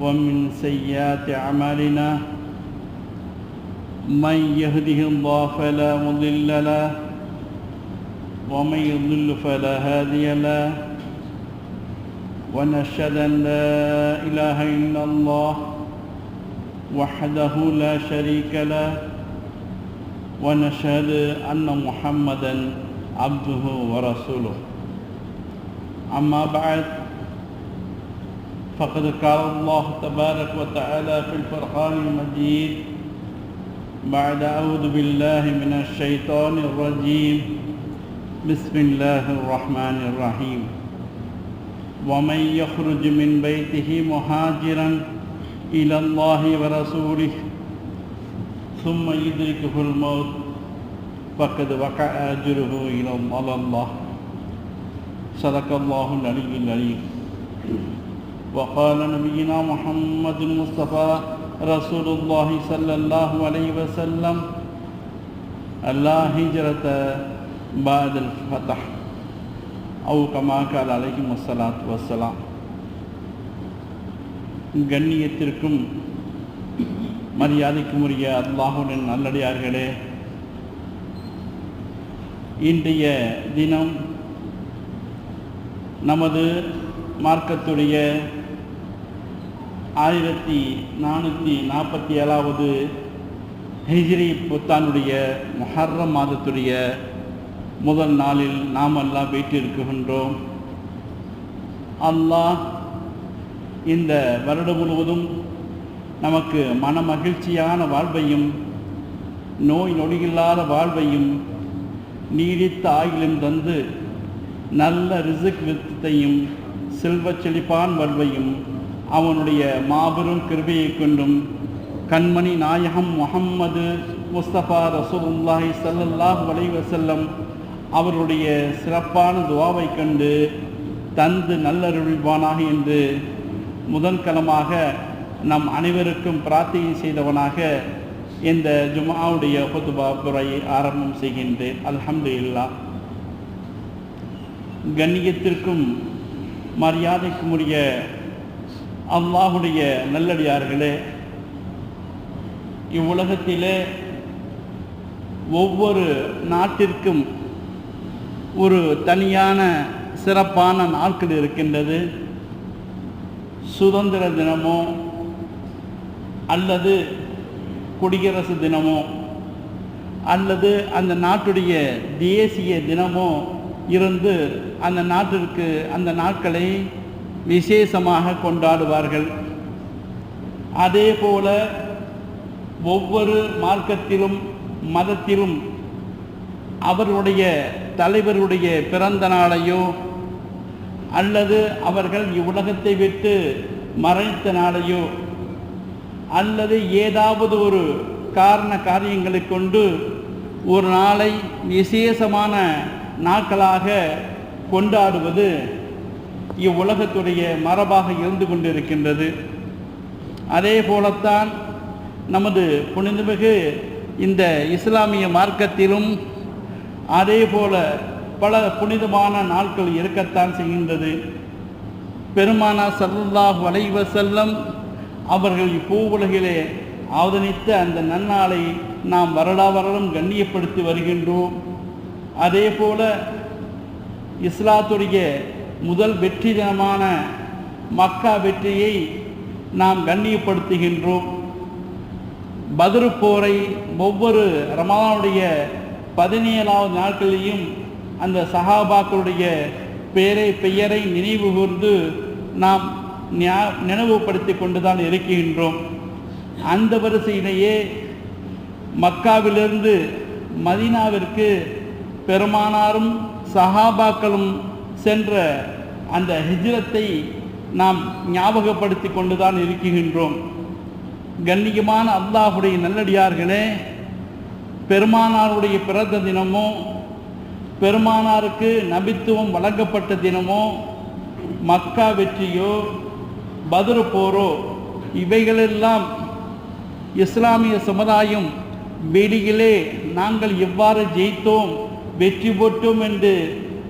ومن سيئات أعمالنا من يهده الله فلا مضل له ومن يضلل فلا هادي له ونشهد أن لا إله إلا الله وحده لا شريك له ونشهد أن محمدا عبده ورسوله. أما بعد فقد قال الله تبارك وتعالى في الفرقان المجيد بعد أعوذ بالله من الشيطان الرجيم بسم الله الرحمن الرحيم ومن يخرج من بيته مهاجرا إلى الله ورسوله ثم يدركه الموت فقد وقع أجره إلى الله. صدق الله العلي العليم وقال نبينا محمد المصطفى رسول الله صلى الله عليه وسلم لا هجرة بعد الفتح أو كما قال عليهم الصلاة والسلام கண்ணியத்திற்கும் மரியாதைக்கும் உரிய அல்லாஹுடன் நல்லடியார்களே இன்றைய தினம் நமது மார்க்கத்துடைய ஆயிரத்தி நானூற்றி நாற்பத்தி ஏழாவது ஹிஜ்ரி புத்தானுடைய மொஹர்ரம் மாதத்துடைய முதல் நாளில் நாம் எல்லாம் வீட்டிருக்கின்றோம் அல்லாஹ் இந்த வருடம் முழுவதும் நமக்கு மன மகிழ்ச்சியான வாழ்வையும் நோய் நொடியில்லாத வாழ்வையும் நீடித்த ஆயுளும் தந்து நல்ல ரிசுக் வித்தத்தையும் செல்வச் செழிப்பான் வாழ்வையும் அவனுடைய மாபெரும் கிருபையை கொண்டும் கண்மணி நாயகம் முகம்மது முஸ்தபா ரசூலுல்லாஹி சல்லல்லாஹ் அலைஹி வஸல்லம் அவருடைய சிறப்பான துவாவை கண்டு தந்து நல்லருள்வானாக என்று முதன்கலமாக நம் அனைவருக்கும் பிரார்த்தனை செய்தவனாக இந்த ஜுமாவுடைய பொதுபா புறையை ஆரம்பம் செய்கின்றேன். அல்ஹம்துலில்லாஹ். கண்ணியத்திற்கும் மரியாதைக்கும் உரிய அல்லாஹுடைய நல்லடியார்களே இவ்வுலகத்திலே ஒவ்வொரு நாட்டிற்கும் ஒரு தனியான சிறப்பான நாட்கள் இருக்கின்றது. சுதந்திர தினமோ அல்லது குடியரசு தினமோ அல்லது அந்த நாட்டுடைய தேசிய தினமோ இருந்து அந்த நாட்டிற்கு அந்த நாட்களை விசேஷமாக கொண்டாடுவார்கள். அதே போல ஒவ்வொரு மார்க்கத்திலும் மதத்திலும் அவருடைய தலைவருடைய பிறந்த நாளையோ அல்லது அவர்கள் இவ்வுலகத்தை விட்டு மறைத்த நாளையோ அல்லது ஏதாவது ஒரு காரண காரியங்களை கொண்டு ஒரு நாளை விசேஷமான நாட்களாக கொண்டாடுவது இவ்வுலகத்துடைய மரபாக இருந்து கொண்டிருக்கின்றது. அதே போலத்தான் நமது புனிதமிகு இந்த இஸ்லாமிய மார்க்கத்திலும் அதே போல பல புனிதமான நாட்கள் இருக்கத்தான் செய்கின்றது. பெருமானா சல்லாஹ் வலைவ செல்லம் அவர்கள் இப்பூவுலகிலே அவதனித்த அந்த நன்னாளை நாம் வருடா வருடம் கண்ணியப்படுத்தி வருகின்றோம். அதே போல இஸ்லாத்துடைய முதல் வெற்றி தினமான மக்கா வெற்றியை நாம் கண்ணியப்படுத்துகின்றோம். பத்ரு போரை ஒவ்வொரு ரமதானுடைய பதினேழாவது நாட்களிலையும் அந்த சஹாபாக்களுடைய பெயரை பெயரை நினைவு கூர்ந்து நாம் நினைவுபடுத்தி கொண்டு தான் இருக்கின்றோம். அந்த வரிசையிலேயே மக்காவிலிருந்து மதீனாவிற்கு பெருமானாரும் சஹாபாக்களும் சென்ற அந்த ஹிஜ்ரத்தை நாம் ஞாபகப்படுத்தி கொண்டு தான் இருக்கின்றோம். கண்ணியமான அல்லாஹுடைய நல்லடியார்களே பெருமானாருடைய பிறந்த தினமோ பெருமானாருக்கு நபித்துவம் வழங்கப்பட்ட தினமோ மக்கா வெற்றியோ பத்ரு போரோ இவைகளெல்லாம் இஸ்லாமிய சமுதாயம் வெளியிலே நாங்கள் எவ்வாறு ஜெயித்தோம் வெற்றி போட்டோம் என்று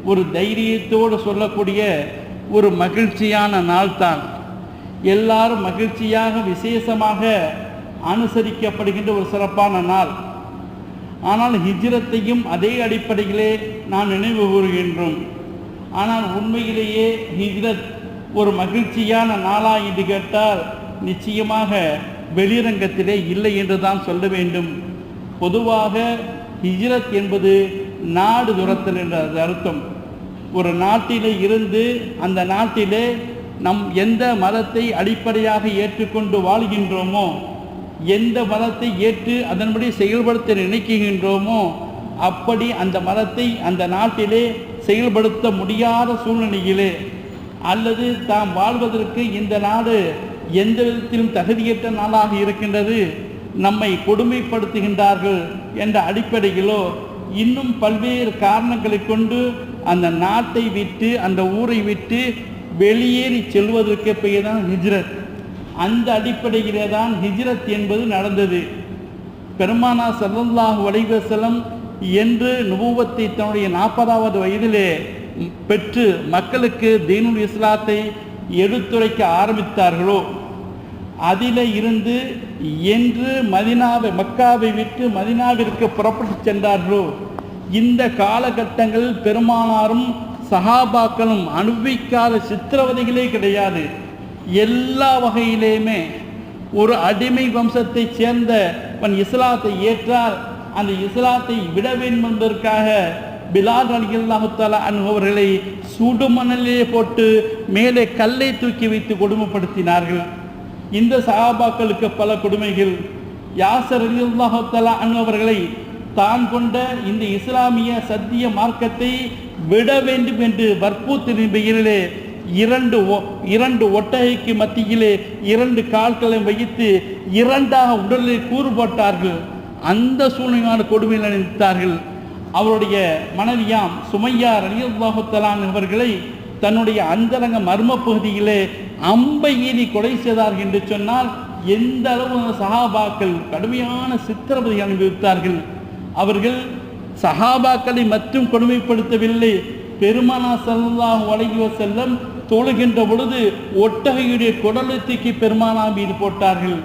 ஒரு தைரியத்தோடு சொல்லக்கூடிய ஒரு மகிழ்ச்சியான நாள்தான். எல்லாரும் மகிழ்ச்சியாக விசேஷமாக அனுசரிக்கப்படுகின்ற ஒரு சிறப்பான நாள். ஆனால் ஹிஜ்ரத்தையும் அதே அடிப்படையிலே நான் நினைவு கூறுகின்றோம். ஆனால் உண்மையிலேயே ஹிஜ்ரத் ஒரு மகிழ்ச்சியான நாளா என்று கேட்டால் நிச்சயமாக வெளிரங்கத்திலே இல்லை என்று தான் சொல்ல வேண்டும். பொதுவாக ஹிஜ்ரத் என்பது நாடு துரத்தல் என்ற அர்த்தம். ஒரு நாட்டிலே இருந்து அந்த நாட்டிலே நம் எந்த மதத்தை அடிப்படையாக ஏற்றுக்கொண்டு வாழ்கின்றோமோ எந்த மதத்தை ஏற்று அதன்படி செயல்படுத்த நினைக்கின்றோமோ அப்படி அந்த மதத்தை அந்த நாட்டிலே செயல்படுத்த முடியாத சூழ்நிலையிலே அல்லது தாம் வாழ்வதற்கு இந்த நாடு எந்த விதத்திலும் தகுதியற்ற நாளாக இருக்கின்றது நம்மை கொடுமைப்படுத்துகின்றார்கள் என்ற அடிப்படையிலோ இன்னும் பல்வேறு காரணங்களை கொண்டு அந்த நாட்டை விட்டு அந்த ஊரை விட்டு வெளியேறி செல்வதற்கு பெயர் தான் ஹிஜ்ரத். அந்த அடிப்படையிலே தான் ஹிஜ்ரத் என்பது நடந்தது. பெருமானா சல்லல்லாஹு வலைவசலம் என்று நுபுவத்தை தன்னுடைய நாற்பதாவது வயதிலே பெற்று மக்களுக்கு தீனுல் இஸ்லாத்தை எடுத்துரைக்க ஆரம்பித்தார்களோ அதில் இருந்து என்று மதினாவை மக்காவை விட்டு மதினாவிற்கு புறப்பட்டு சென்றார்களோ இந்த காலகட்டங்களில் பெருமானாரும் சஹாபாக்களும் அனுபவிக்காத சித்திரவதைகளே கிடையாது. எல்லா வகையிலேயுமே ஒரு அடிமை வம்சத்தைச் சேர்ந்தவன் இஸ்லாத்தை ஏற்றால் அந்த இஸ்லாத்தை விட வேண்டும் என்பதற்காக பிலால் அலி அல்லாஹால அவர்களை சுடுமணலிலே போட்டு மேலே கல்லை தூக்கி வைத்து கொடுமைப்படுத்தினார்கள். இந்த சகாபாக்களுக்கு பல கொடுமைகள். யாசர் அலி அல்லாஹால அவர்களை தான் கொண்ட இந்த இஸ்லாமிய சத்திய மார்க்கத்தை விட வேண்டும் என்று வற்புறுத்தின் பெயரிலே இரண்டு ஒ- இரண்டு ஒட்டகைக்கு மத்தியிலே இரண்டு கால்களை வைத்து இரண்டாக உடலில் கூறுபட்டார்கள். அந்த சூழ்நிலையான கொடுமையில் நினைத்தார்கள். அவருடைய மனைவியாம் சுமையா ரலியல்லாஹுத்தலான் அவர்களை தன்னுடைய அந்தரங்க மர்ம பகுதியிலே அம்பை ஈதி கொலை செய்தார்கள் என்று சொன்னால் எந்த அளவு சகாபாக்கள் சஹாபாக்கள் கடுமையான சித்திரவதை அனுபவித்தார்கள். அவர்கள் சஹாபாக்களை மட்டும் கொடுமைப்படுத்தவில்லை. பெருமானா செல்லாம் வழங்கிய செல்லம் தொழுகின்ற பொழுது ஒட்டகையுடைய குடலை தூக்கி பெருமானா மீது போட்டார்கள்.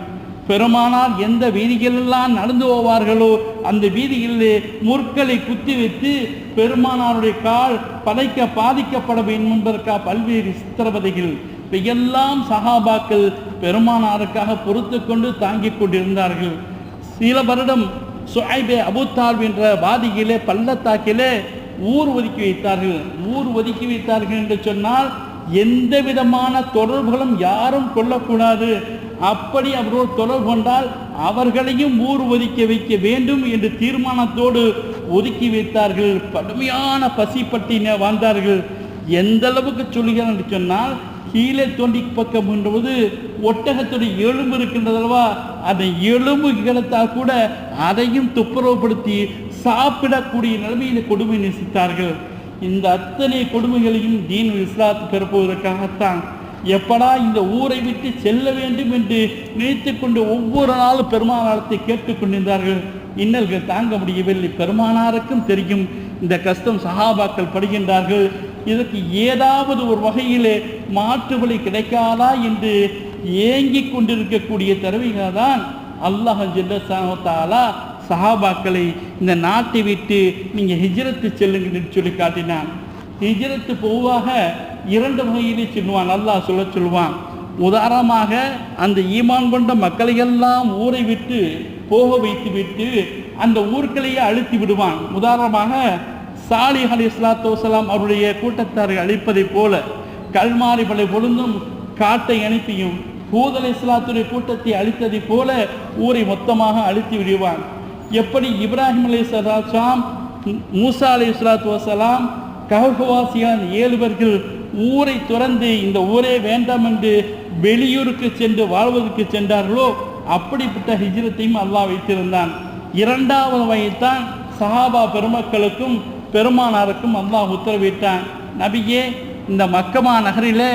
பெருமானார் எந்த வீதிகளெல்லாம் நடந்து போவார்களோ அந்த வீதிகளிலே முற்களை குத்தி வைத்து பெருமானாருடைய கால் பதைக்க பாதிக்கப்பட வேண்டும் என்பதற்காக பல்வேறு சித்திரவதைகள். இவையெல்லாம் சகாபாக்கள் பெருமானாருக்காக பொறுத்து கொண்டு தாங்கிக் கொண்டிருந்தார்கள். சில வருடம் சுஹைபே அபுத்தால் என்ற வாதியிலே பள்ளத்தாக்கிலே ஊர் ஒதுக்கி வைத்தார்கள். ஊர் ஒதுக்கி வைத்தார்கள் என்று சொன்னால் எந்த விதமான தொடர்புகளும் யாரும் கொள்ளக்கூடாது. அப்படி அவரோடு தொடர்பு கொண்டால் அவர்களையும் ஊர் ஒதுக்கி வைக்க வேண்டும் என்று தீர்மானத்தோடு ஒதுக்கி வைத்தார்கள். கடுமையான பசிப்பட்டின வாழ்ந்தார்கள். எந்த அளவுக்கு சொல்கிறார் என்று சொன்னால் கீழே தோண்டி பக்கம் என்றபோது ஒட்டகத்துடைய எலும்பு இருக்கின்றதல்லவா அந்த எலும்பு கிடத்தால் கூட அதையும் துப்புரவுப்படுத்தி சாப்பிடக்கூடிய நிலைமையில் கொடுமை நேசித்தார்கள். இந்த அத்தனை கொடுமைகளையும் தீன் இஸ்லாத்து பெறப்போவதற்காகத்தான். எப்படா இந்த ஊரை விட்டு செல்ல வேண்டும் என்று நினைத்து கொண்டு ஒவ்வொரு நாளும் பெருமானாரத்தை கேட்டுக்கொண்டிருந்தார்கள் இன்னல்கள் தாங்க முடியவில்லை. பெருமானாருக்கும் தெரியும். இந்த கஷ்டம் சஹாபாக்கள் படுகின்றார்கள். இதற்கு ஏதாவது ஒரு வகையிலே மாற்று வழி கிடைக்காதா என்று ஏங்கிக் கொண்டிருக்கக்கூடிய தருவிகள் தான் அல்லாஹ் ஜில்லா சஹாபாக்களை இந்த நாட்டை விட்டு நீங்கள் ஹிஜ்ரத்து செல்லுங்கள் என்று சொல்லி காட்டினான். ஹிஜ்ரத்து பொதுவாக இரண்டு வகையிலே சொல்லுவான் அல்லாஹ் சொல்ல சொல்லுவான். உதாரணமாக அந்த ஈமான் கொண்ட மக்களையெல்லாம் ஊரை விட்டு போக வைத்து விட்டு அந்த ஊர்களையே அழுத்தி விடுவான். உதாரணமாக சாலி அலி இஸ்லாத்து வசலாம் அவருடைய கூட்டத்தாரை அழிப்பதைப் போல கல்மாரிகளை பொழுந்தும் காட்டை அனுப்பியும் ஹூத் இஸ்லாத்துடைய கூட்டத்தை அழித்ததைப் போல ஊரை மொத்தமாக அழித்து விடுவான். எப்படி இப்ராஹிம் அலி சலாச்சாம் மூசா அலி இஸ்லாத்து வசலாம் கஹவாசியான் ஏழு பேர்கள் ஊரை துறந்து இந்த ஊரே வேண்டாம் என்று வெளியூருக்கு சென்று வாழ்வதற்கு சென்றார்களோ? அப்படிப்பட்ட ஹிஜ்ரத்தையும் அல்லாஹ் வைத்திருந்தான். இரண்டாவது வகைத்தான் சஹாபா பெருமக்களுக்கும் பெருமானாருக்கும் அல்லாஹ் உத்தரவிட்டான். நபியே இந்த மக்கமா நகரிலே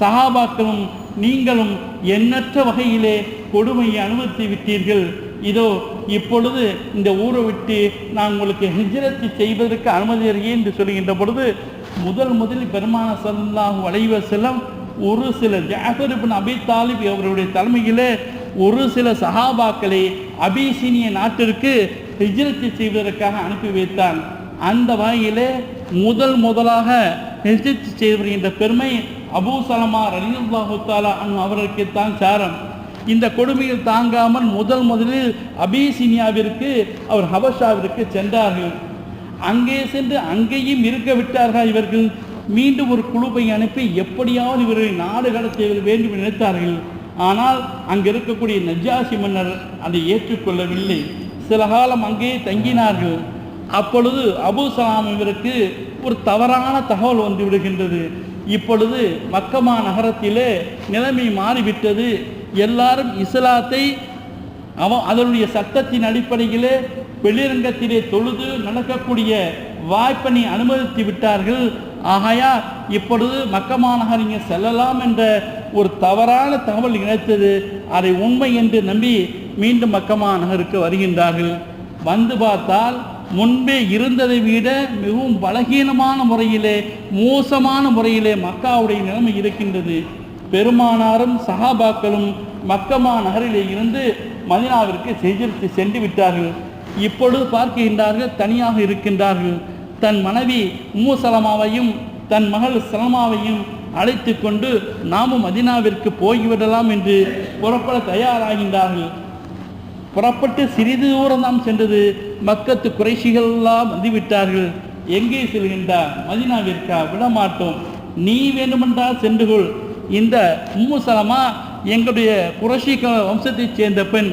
சஹாபாக்களும் நீங்களும் எண்ணற்ற வகையிலே கொடுமையை அனுமதித்து விட்டீர்கள். இதோ இப்பொழுது இந்த ஊரை விட்டு நான் உங்களுக்கு ஹிஜரத்து செய்வதற்கு அனுமதி அறியே என்று சொல்கின்ற பொழுது முதல் முதலில் பெருமான சல்லாஹூ வளைவ செல்லம் ஒரு சில ஜாஃபர் அபி தாலிப் அவருடைய தலைமையிலே ஒரு சில சஹாபாக்களை அபிசீனிய நாட்டிற்கு ஹிஜரத்து செய்வதற்காக அனுப்பி வைத்தான். அந்த வகையிலே முதல் முதலாக ஹிஜ்ரத் செய்து வருகின்ற பெருமை அபூ சலமா ரலியல்லாஹு தாலா அனு அவருக்குத்தான் சாரம். இந்த கொடுமையில் தாங்காமல் முதல் முதலில் அபிசீனியாவிற்கு அவர் ஹபஷாவிற்கு சென்றார்கள். அங்கே சென்று அங்கேயும் இருக்க விட்டார்கள் இவர்கள். மீண்டும் ஒரு குழுவை அனுப்பி எப்படியாவது இவர்களை நாடு கடத்த வேண்டும் என்று நினைத்தார்கள். ஆனால் அங்கே இருக்கக்கூடிய நஜாசி மன்னர் அதை ஏற்றுக்கொள்ளவில்லை. சில காலம் அங்கே தங்கினார்கள். அப்பொழுது அபுசலாம் இவருக்கு ஒரு தவறான தகவல் வந்து விடுகின்றது. இப்பொழுது மக்கமா நகரத்திலே நிலைமை மாறிவிட்டது. எல்லாரும் இஸ்லாத்தை அவன் அதனுடைய சட்டத்தின் அடிப்படையிலே வெளிரங்கத்திலே தொழுது நடக்கக்கூடிய வாய்ப்பினை அனுமதித்து விட்டார்கள். ஆகையா இப்பொழுது மக்கமாநகரிங்க செல்லலாம் என்ற ஒரு தவறான தகவல் இணைத்தது அதை உண்மை என்று நம்பி மீண்டும் மக்கமா நகருக்கு வருகின்றார்கள். வந்து பார்த்தால் முன்பே இருந்ததை விட மிகவும் பலகீனமான முறையிலே மோசமான முறையிலே மக்காவுடைய நிலைமை இருக்கின்றது. பெருமானாரும் சஹாபாக்களும் மக்கமா நகரிலே இருந்து மதினாவிற்கு செஞ்சிருத்து சென்று விட்டார்கள். இப்பொழுது பார்க்கின்றார்கள் தனியாக இருக்கின்றார்கள். தன் மனைவி உம்மு சலமாவையும் தன் மகள் சலமாவையும் அழைத்து கொண்டு நாமும் மதினாவிற்கு போய்விடலாம் என்று புறப்பட தயாராகின்றார்கள். புறப்பட்டு சிறிது தூரம் தான் சென்றது. மக்கத்து குறைசிகளெல்லாம் வந்துவிட்டார்கள். எங்கே செல்கின்றார்? மதினாவிற்கா? விடமாட்டோம். நீ வேண்டுமென்றால் சென்று கொள் இந்த உம்மு சலமா எங்களுடைய குறைஷி வம்சத்தைச் சேர்ந்த பெண்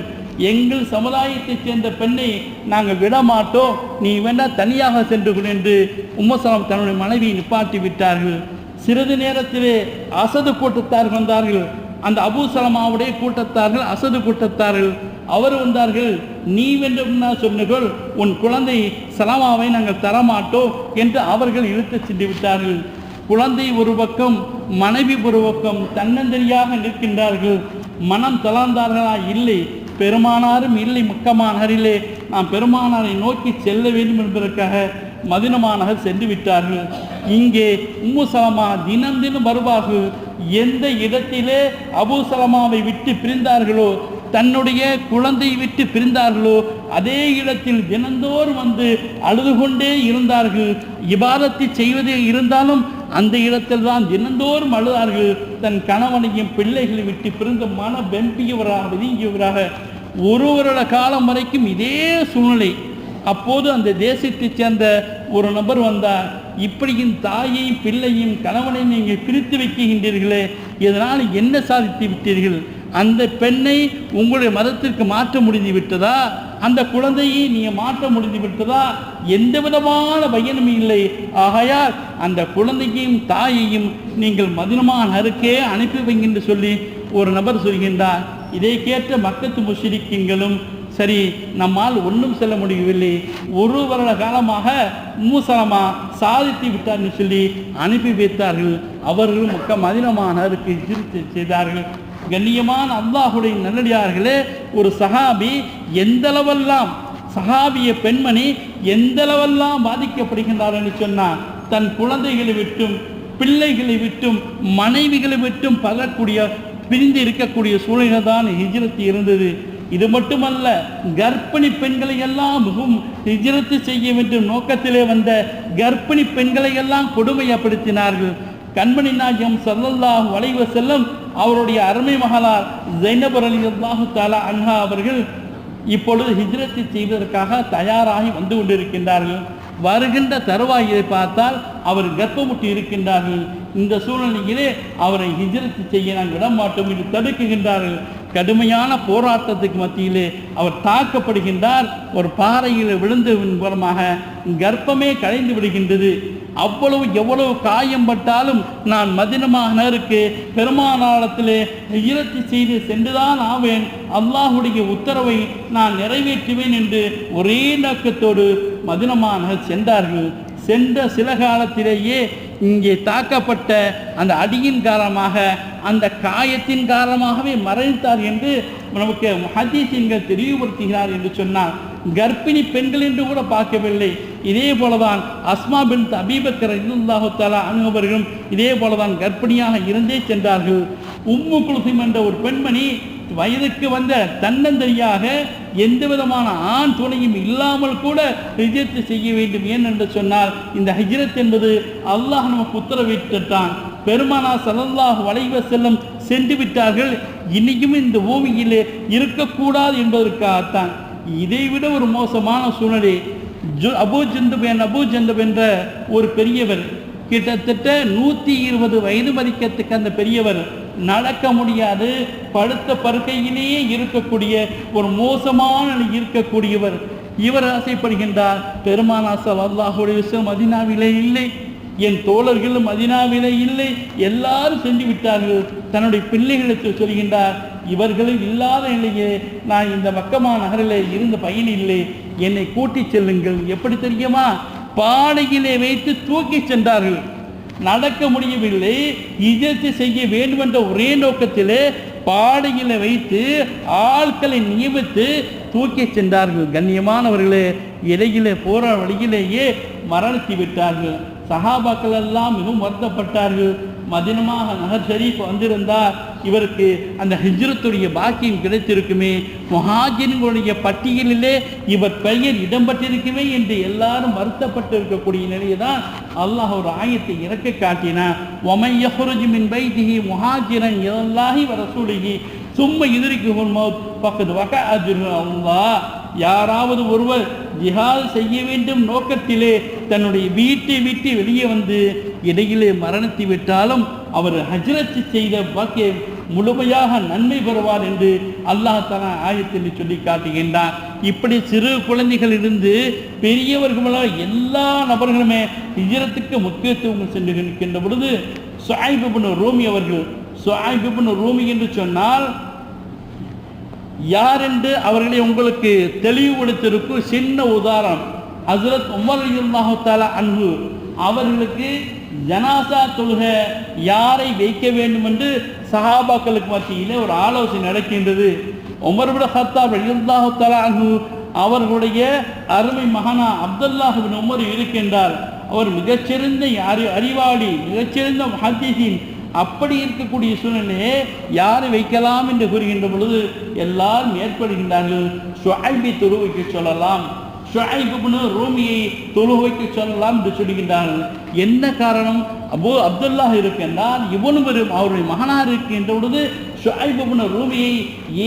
எங்கள் சமுதாயத்தைச் சேர்ந்த பெண்ணை நாங்கள் விடமாட்டோம். நீ வேண்டாம் தனியாக சென்று கொள் என்று உம்முசலம் தன்னுடைய மனைவியை நிப்பாட்டி விட்டார்கள். சிறிது நேரத்திலே அசது கூட்டத்தார் வந்தார்கள். அந்த அபூ சலமாவுடைய கூட்டத்தார்கள் அசது கூட்டத்தார்கள். அவர் வந்தார்கள் நீ வேண்டும்னா சொன்னீர்கள் உன் குழந்தை சலமாவை நாங்கள் தரமாட்டோம் என்று அவர்கள் இழுத்துச் சென்று விட்டார்கள். குழந்தை ஒரு பக்கம் மனைவி ஒரு பக்கம் தன்னந்தனியாக நிற்கின்றார்கள். மனம் தளர்ந்தார்களா? இல்லை. பெருமானாரும் இல்லை மக்கமானகரிலே நாம் பெருமானாரை நோக்கி செல்ல வேண்டும் என்பதற்காக மதினமானகர் சென்று விட்டார்கள். இங்கே உம்மு சலமா தினம் தினம் வருவார்கள். எந்த இடத்திலே அபு சலமாவை விட்டு பிரிந்தார்களோ தன்னுடைய குழந்தை விட்டு பிரிந்தார்களோ அதே இடத்தில் தினந்தோறும் வந்து அழுது கொண்டே இருந்தார்கள். இபாதத்தை செய்வதே இருந்தாலும் அந்த இடத்தில் தான் தினந்தோறும் அழுதார்கள். தன் கணவனையும் பிள்ளைகளை விட்டு பிரிந்த மன வெம்பியவராக விதிங்கியவராக ஒரு வருட காலம் வரைக்கும் இதே சூழ்நிலை. அப்போது அந்த தேசத்தைச் சேர்ந்த ஒரு நபர் வந்தார். இப்படியும் தாயையும் பிள்ளையும் கணவனையும் நீங்கள் பிரித்து வைக்கின்றீர்களே இதனால் என்ன சாதித்து விட்டீர்கள்? அந்த பெண்ணை உங்களுடைய மதத்திற்கு மாற்ற முடிந்து விட்டதா? அந்த குழந்தையை நீங்கள் மாற்ற முடிந்து விட்டதா? எந்த விதமான பயனும் இல்லை. ஆகையால் அந்த குழந்தையையும் தாயையும் நீங்கள் மதினமான அருக்கே அனுப்பி வைங்க என்று சொல்லி ஒரு நபர் சொல்கின்றார். இதை கேட்ட மக்கத்து முஷிரிக்கிங்களும் சரி நம்மால் ஒன்றும் செல்ல முடியவில்லை. ஒரு வருட காலமாக மூசலமா சாதித்து விட்டார்னு சொல்லி அனுப்பி வைத்தார்கள். அவர்களும் மக்க மதினமானருக்கு சிரித்து செய்தார்கள். கண்ணியமான அல்லாஹுடைய நல்லடியார்களே ஒரு சஹாபி எந்தளவெல்லாம் சஹாபிய பெண்மணி எந்தளவெல்லாம் பாதிக்கப்படுகின்றார் என்று சொன்னால் தன் குழந்தைகளை விட்டும் பிள்ளைகளை விட்டும் மனைவிகளை விட்டும் பலக்கூடிய பிரிந்து இருக்கக்கூடிய சூழ்நிலை தான் ஹிஜ்ரத் இருந்தது. இது மட்டுமல்ல கர்ப்பிணி பெண்களை எல்லாம் மிகவும் ஹிஜ்ரத்து செய்ய வேண்டும் நோக்கத்திலே வந்த கர்ப்பிணி பெண்களை எல்லாம் கொடுமையப்படுத்தினார்கள். கண்மணி நாயகம் சல்லல்லாஹ் அலைஹி செல்லும் அவருடைய அருமை மகளார் ஜைனபர் அலி அல்லாஹு தாலா அன்ஹா அவர்கள் இப்பொழுது ஹிஜ்ரத்து செய்வதற்காக தயாராகி வந்து கொண்டிருக்கின்றார்கள். வருகின்ற தருவாயை பார்த்தால் அவர் கர்ப்பமுட்டி இருக்கின்றார்கள். இந்த சூழ்நிலையிலே அவரை ஹிஜ்ரத்து செய்ய நாங்கள் விட மாட்டோம் என்று தடுக்குகின்றார்கள். கடுமையான போராட்டத்துக்கு மத்தியிலே அவர் தாக்கப்படுகின்றார். ஒரு பாறையில் விழுந்து மூலமாக கர்ப்பமே கலைந்து விடுகின்றது. அவ்வளவு எவ்வளவு காயம் பட்டாலும் நான் மதினமானருக்கு பெருமானாளத்திலே இறத்தி செய்து சென்றுதான் ஆவேன். அல்லாஹுடைய உத்தரவை நான் நிறைவேற்றுவேன் என்று ஒரே நோக்கத்தோடு மதினமாநகர் சென்றார்கள். சென்ற சில காலத்திலேயே இங்கே தாக்கப்பட்ட அந்த அடியின் காரணமாக அந்த காயத்தின் காரணமாகவே மறைந்தார் என்று நமக்கு ஹதீசின்கள் தெளிவுபடுத்துகிறார் என்று சொன்னார் கர்ப்பிணி பெண்கள் என்று கூட பார்க்கவில்லை. இதே போலதான் அஸ்மா பின் அபீபக்கர் இல்லாஹு தாலா இதே போலதான் கர்ப்பிணியாக இருந்தே சென்றார்கள். உம்மு குலுசிம் என்ற ஒரு பெண்மணி வயதுக்கு வந்த தன்னந்தனியாக எந்த விதமான ஆண் துணையும் இல்லாமல் கூட ஹிஜரத்து செய்ய வேண்டும். ஏன் என்று சொன்னால் இந்த ஹிஜரத் என்பது அல்லாஹ் நமக்கு உத்தரவிட்டுட்டான் பெருமானா சலல்லாஹ் வளைவ வஸல்லம் சென்று விட்டார்கள். இன்னைக்கும் இந்த பூமியிலே இருக்கக்கூடாது என்பதற்காகத்தான். இதைவிட ஒரு மோசமான சூழ்நிலை. ஜு- அபூ ஜந்தப் என் அபூ ஜந்தப் என்ற ஒரு பெரியவர் கிட்டத்தட்ட நூற்றி இருபது வயது மதிக்கத்துக்கு அந்த பெரியவர் நடக்க முடியாது. படுத்த படுக்கையிலேயே இருக்கக்கூடிய ஒரு மோசமான இருக்கக்கூடியவர். இவர் ஆசைப்படுகின்றார் பெருமானா ஸல்லல்லாஹு விஷயம் மதினாவிலே இல்லை. என் தோழர்களும் மதினாவிலே இல்லை. எல்லாரும் சென்று விட்டார்கள். தன்னுடைய பிள்ளைகளுக்கு சொல்கின்றார் இவர்களும் இல்லாத நிலையே நான் இந்த மக்கமா நகரிலே இருந்த பயன் இல்லை. என்னை கூட்டிச் செல்லுங்கள். எப்படி தெரியுமா? பாடையிலே வைத்து தூக்கி சென்றார்கள். நடக்க முடியவில்லை. இதற்கு செய்ய வேண்டும் என்ற ஒரே நோக்கத்திலே பாடையில வைத்து ஆட்களை நியமித்து தூக்கி சென்றார்கள். கண்ணியமானவர்களே இடையிலே போற வழியிலேயே மரணித்து விட்டார்கள். சஹாபாக்கள் எல்லாம் மிகவும் வருத்தப்பட்டார்கள். மதினமாக நகர் ஷரீஃப் வந்திருந்தால் இவருக்கு அந்த ஹிஜ்ரத்துடைய பாக்கியம் கிடைத்திருக்குமே. முஹாஜின்களுடைய பட்டியலிலே இவர் பெயர் இடம்பெற்றிருக்குமே என்று எல்லாரும் வருத்தப்பட்டு இருக்கக்கூடிய நிலையை தான் அல்லாஹ் ஒரு ஆயத்தை இறக்க காட்டினார். ஒமை வைத்திகி முஹாஜிரன் இலல்லாஹி வர ரசூலிஹி. சும்மா எதிரிக்குள் பக்கத்து வக அஜ்ரு அல்லாஹ். யாராவது ஒருவர் ஜிஹால் செய்ய வேண்டும் நோக்கத்திலே தன்னுடைய வீட்டை விட்டு வெளியே வந்து இடையிலே மரணித்து விட்டாலும் அவர் ஹஜ்ரத் செய்த பாக்கியம் முழுமையாக நன்மை பெறுவார் என்று அல்லாஹ் தலா ஆயத்தில் சொல்லி காட்டுகின்றார் இப்படி சிறு குழந்தைகளிலிருந்து பெரியவர்கள் எல்லா நபர்களுமே ஹிஜரத்துக்கு முக்கியத்துவம் சென்று நிற்கின்ற பொழுது சுஐபிபின் ரூமி அவர்கள் சுஐபிபின் ரூமி என்று சொன்னால் யார் என்று அவர்களை உங்களுக்கு தெளிவுபடுத்திருக்கும் சின்ன உதாரணம். ஹசரத் உமர் அல்லாஹு அன்பு அவர்களுக்கு ஜனாசா தொழுக யாரை வைக்க வேண்டும் என்று சஹாபாக்களுக்கு மத்தியிலே ஒரு ஆலோசனை நடக்கின்றது. உமர் பின் ஹத்தாப் அல்லாஹு அன்பு அவர்களுடைய அருமை மகனா அப்துல்லாஹின் உமர் இருக்கின்றார். அவர் மிகச்சிறந்த அறி அறிவாளி மிகச்சிறந்த ஹதீஸின் அப்படி இருக்கக்கூடிய சூழ்நிலையே யார் வைக்கலாம் என்று கூறுகின்ற பொழுது எல்லாரும் ஏற்படுகின்றார்கள். ஷுஐபி துருவைக்கு சொல்லலாம். ஷுஐபுன்னு ரூமியை தொழுவைக்கு சொல்லலாம் என்று சொல்கின்றார்கள். என்ன காரணம்? அப்போ அப்துல்லாஹ் இருக்கின்றால் இவனும் வரும் அவருடைய மகனார் இருக்கின்ற பொழுது ஷுஐபுன்னு ரூமியை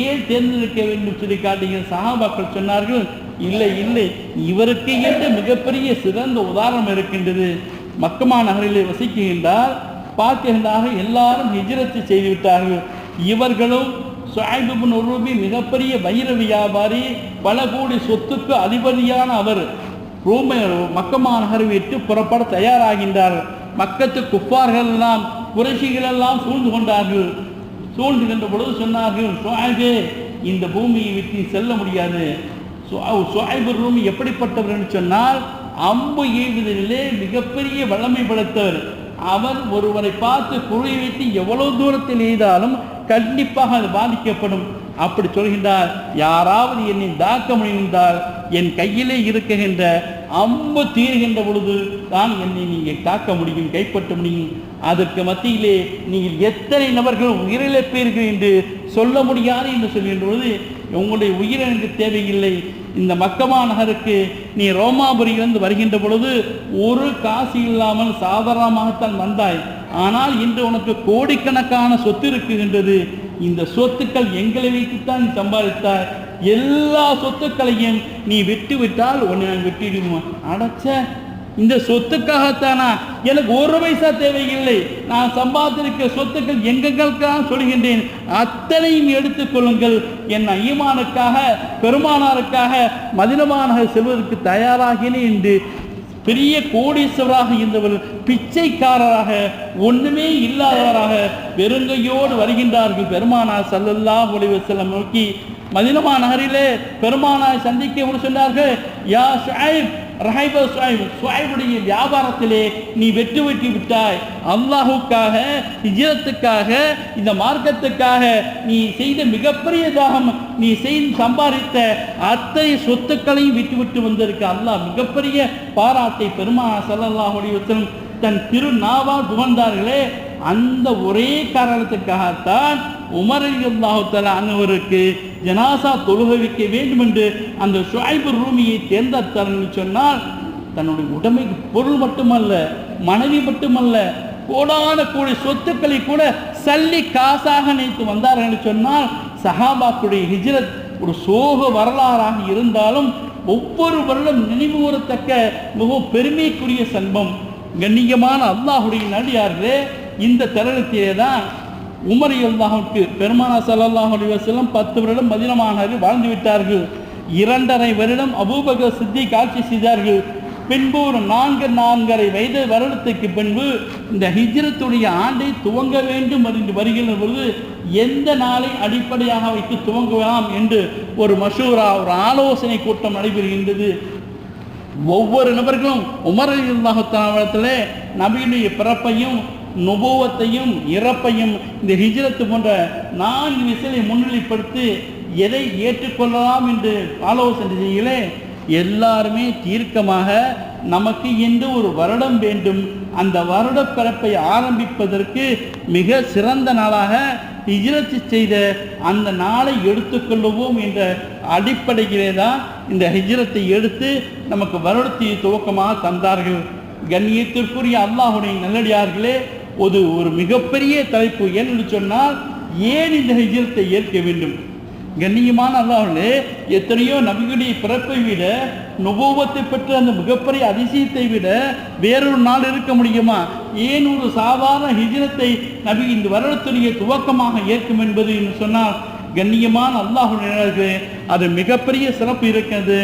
ஏன் தேர்ந்தெடுக்க வேண்டும் சொல்லி காட்டுகிற சகாபாக்கள் சொன்னார்கள் இல்லை இல்லை இவருக்கு என்று மிகப்பெரிய சிறந்த உதாரணம் இருக்கின்றது. மக்கமா நகரிலே வசிக்கின்றால் பார்க்கின்றார்கள் எல்லாரும் ஹிஜ்ரத்து செய்து விட்டார்கள் இவர்களும் சுஐபின் உருவி மிகப்பெரிய வைர வியாபாரி பல கோடி சொத்துக்கு அதிபதியான அவர். ரூம மக்கமா நகர் விட்டு புறப்பட தயாராகின்றார்கள் மக்கத்து குப்பார்கள் எல்லாம் குறைசிகள் எல்லாம் சூழ்ந்து கொண்டார்கள். சூழ்ந்துகின்ற பொழுது சொன்னார்கள் சுவாய்பே இந்த பூமியை விட்டு செல்ல முடியாது. சுவாய்பு ரூமி எப்படிப்பட்டவர்? என்று சொன்னால் அம்பு ஏவுதலிலே மிகப்பெரிய வல்லமை படைத்தவர். அவன் ஒருவரை பார்த்து குறி வைத்து எவ்வளவு தூரத்தில் எய்தாலும் கண்டிப்பாக அது பாதிக்கப்படும். அப்படி சொல்கின்றார் யாராவது என்னை தாக்க முடிந்தால் என் கையிலே இருக்குகின்ற அம்பு தீர்கின்ற பொழுது தான் என்னை நீங்கள் தாக்க முடியும் கைப்பற்ற முடியும். அதற்கு மத்தியிலே நீங்கள் எத்தனை நபர்கள் உயிரிழப்பீர்கள் என்று சொல்ல முடியாது என்று சொல்கின்ற பொழுது உங்களுடைய உயிர் எனக்கு தேவையில்லை. இந்த மக்கமா நகருக்கு நீ ரோமாபுரியிலிருந்து வருகின்ற பொழுது ஒரு காசு இல்லாமல் சாதாரணமாகத்தான் வந்தாய். ஆனால் இன்று உனக்கு கோடிக்கணக்கான சொத்து இருக்குகின்றது இந்த சொத்துக்கள் எங்களை வைத்துத்தான் சம்பாதித்தார். சம்பாதித்தாய் எல்லா சொத்துக்களையும் நீ விட்டு விட்டால் உன்னை நான் வெட்டிடுவோம் அடைச்ச இந்த சொத்துக்காகத்தானா? எனக்கு ஒரு பைசா தேவையில்லை. நான் சம்பாதித்திருக்க சொத்துக்கள் எங்கெங்களுக்காக சொல்கின்றேன் அத்தனையும் எடுத்துக்கொள்ளுங்கள் என் ஐமானுக்காக பெருமானாருக்காக மதினமான செல்வதற்கு தயாராகினேன் என்று பெரிய கோடீஸ்வராக இருந்தவர் பிச்சைக்காரராக ஒண்ணுமே இல்லாதவராக வெறுங்கையோடு வருகின்றார்கள் பெருமானார் சல்லல்லா அலைஹி நோக்கி. மதினமா நகரிலே பெருமானாய் சந்திக்க இவர் சொன்னார்கள் யா ஷுஐப் ரஹைப ஷுஐப் வியாபாரத்திலே நீ வெற்றி வெற்றி விட்டாய். அல்லாஹுக்காக ஹிஜ்ரத்துக்காக இந்த மார்க்கத்துக்காக நீ செய்த மிகப்பெரிய தாகம் நீ செய்து சம்பாதித்த அத்தனை சொத்துக்களையும் விட்டுவிட்டு வந்திருக்க அல்லாஹ் மிகப்பெரிய பாராட்டை பெருமா ஸல்லல்லாஹு தன் திருநாவால் புகழ்ந்தார்களே. அந்த ஒரே காரணத்துக்காகத்தான் உமர் அல்லாஹு தலா அன்னவருக்கு ஜனாசா தொழுக வைக்க வேண்டும் என்று அந்த ஷுஐபு ரூமியை தேர்ந்தெடுத்தார்னு சொன்னால் தன்னுடைய உடமைக்கு பொருள் மட்டுமல்ல மனைவி மட்டுமல்ல கோடான கோடி சொத்துக்களை கூட சல்லி காசாக நினைத்து வந்தார்கள் சொன்னால் சஹாபாக்குடைய ஹிஜ்ரத் ஒரு சோக வரலாறாக இருந்தாலும் ஒவ்வொரு வருடம் நினைவு கூறத்தக்க மிகவும் பெருமைக்குரிய சன்பம் கண்ணியமான அல்லாஹுடைய நடிகார்களே இந்த தருணத்திலே தான் உமர் இல்லாஹுக்கு பெருமானா சல்லாஹ் அலிவாசலம் பத்து வருடம் மதினமானார்கள் வாழ்ந்து விட்டார்கள். இரண்டரை வருடம் அபூபகர் சித்தி காட்சி செய்தார்கள். பின்பு ஒரு நான்கு நான்கரை வயது வருடத்துக்கு பின்பு இந்த ஹிஜ்ரத்துடைய ஆண்டை துவங்க வேண்டும் என்று வருகின்ற பொழுது எந்த நாளை அடிப்படையாக வைத்து துவங்கலாம் என்று ஒரு மஷூரா ஒரு ஆலோசனை கூட்டம் நடைபெறுகின்றது. ஒவ்வொரு நபர்களும் உமர் அல்லாஹத்தாவளத்தில் நபியினுடைய பிறப்பையும் நுபோவத்தையும் இறப்பையும் இந்த ஹிஜரத்து போன்ற நான்கு விஷயத்தை முன்னிலைப்படுத்தி எதை ஏற்றுக்கொள்ளலாம் என்று ஆலோசனை செய்யலே எல்லாருமே தீர்க்கமாக நமக்கு என்று ஒரு வருடம் வேண்டும். அந்த வருட பிறப்பை ஆரம்பிப்பதற்கு மிக சிறந்த நாளாக ஹிஜரத்து செய்த அந்த நாளை எடுத்துக்கொள்ளுவோம் என்ற அடிப்படையிலே தான் இந்த ஹிஜரத்தை எடுத்து நமக்கு வருடத்தை துவக்கமாக தந்தார்கள். கண்ணியத்திற்குரிய அல்லாஹுடைய நல்லடியார்களே ஒரு ஒரு மிகப்பெரிய தலைப்பு ஏன்னு சொன்னால் ஏன் இந்த ஹிஜ்ரத்தை ஏற்க வேண்டும்? கண்ணியமான அல்லாஹ்களே எத்தனையோ நபிகளுடைய பிறப்பை விட நுபோவத்தை பெற்ற அந்த மிகப்பெரிய அதிசயத்தை விட வேறொரு நாள் இருக்க முடியுமா? ஏன் ஒரு சாதாரண ஹிஜ்ரத்தை நபி இந்த வருடத்துடைய துவக்கமாக ஏற்கும் என்பது என்று சொன்னால் கண்ணியமான அல்லாஹுடைய அது மிகப்பெரிய சிறப்பு இருக்கிறது.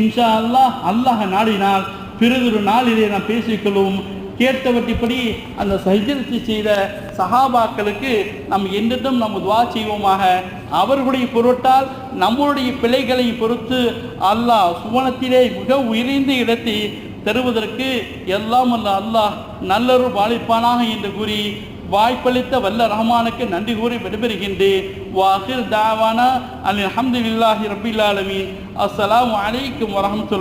இன்ஷா அல்லாஹ் அல்லாஹ் நாடினால் பிறதொரு நாளிலே நாம் பேசிக்கொள்வோம். கேட்டவற்றிப்படி அந்த சஹிஜரத்தை செய்த சஹாபாக்களுக்கு நம் என்றும் நம்ம துவா செய்வோமாக. அவர்களுடைய பொருட்டால் நம்மளுடைய பிழைகளை பொறுத்து அல்லாஹ் சுவனத்திலே மிக உயர்ந்த இடத்தை தருவதற்கு எல்லாம் அல்ல அல்லாஹ் நல்லொரு பாலிப்பானாக என்று கூறி வாய்ப்பளித்த வல்ல ரஹ்மானுக்கு நன்றி கூறி விடைபெறுகின்றேன். வாஹிர் தாவானா அல் அஹமதுல்லாஹி ரபில் ஆலமீன். அஸ்லாம் வலைக்கம் வரமத்துல